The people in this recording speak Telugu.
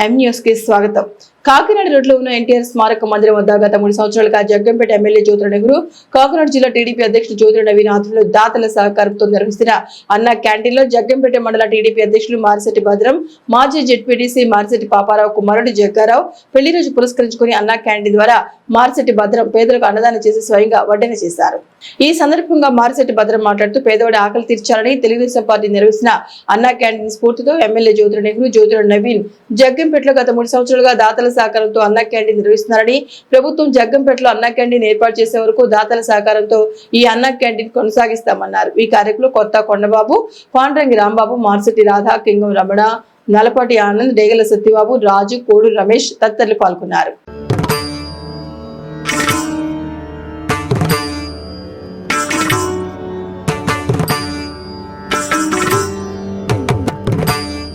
ఎం న్యూస్కి స్వాగతం. కాకినాడ రోడ్లో ఉన్న ఎన్టీఆర్ స్మారక మందిరం వద్ద గత మూడు సంవత్సరాలుగా జగ్గంపేట ఎమ్మెల్యే జ్యోతుల నెహ్రూ కాకినాడ జిల్లా టీడీపీ అధ్యక్షుడు జ్యోతుల నవీన్ ఆధ్వర్యంలో దాతల సహకారంతో నిర్వహిస్తున్న అన్న క్యాంటీన్లో జగ్గంపేట మండల టీడీపీ అధ్యక్షులు మారిశెట్టి భద్రం మాజీ జెడ్పీటీసీ మారిశెట్టి పాపారావు కుమారుడు జగ్గారావు పెళ్ళి రోజు పురస్కరించుకుని అన్న క్యాంటీన్ ద్వారా మారిశెట్టి భద్రం పేదలకు అన్నదానం చేసి స్వయంగా వడ్డన చేశారు. ఈ సందర్భంగా మారిశెట్టి భద్రం మాట్లాడుతూ పేదవాడి ఆకలి తీర్చాలని తెలుగుదేశం పార్టీ నిర్వహిస్తున్న అన్న క్యాంటీన్ స్ఫూర్తితో ఎమ్మెల్యే జ్యోతుల నెహ్రూ జ్యోతుల నవీన్ జగ్గం జగ్గంపేటలో గత మూడు సంవత్సరాలుగా దాతల సహకారంతో అన్నా క్యాంటీన్ నిర్వహిస్తున్నారని ప్రభుత్వం జగ్గంపేటలో అన్నా క్యాంటీన్ ఏర్పాటు చేసే వరకు దాతల సహకారంతో ఈ అన్నా క్యాంటీన్ కొనసాగిస్తామన్నారు. ఈ కార్యక్రమంలో కొత్త కొండబాబు పాండ్రంగి రాంబాబు మార్సటి రాధా కింగం రమణ నలపాటి ఆనంద్ డేగల సత్యబాబు రాజు కోడు రమేష్ తదితరులు పాల్గొన్నారు.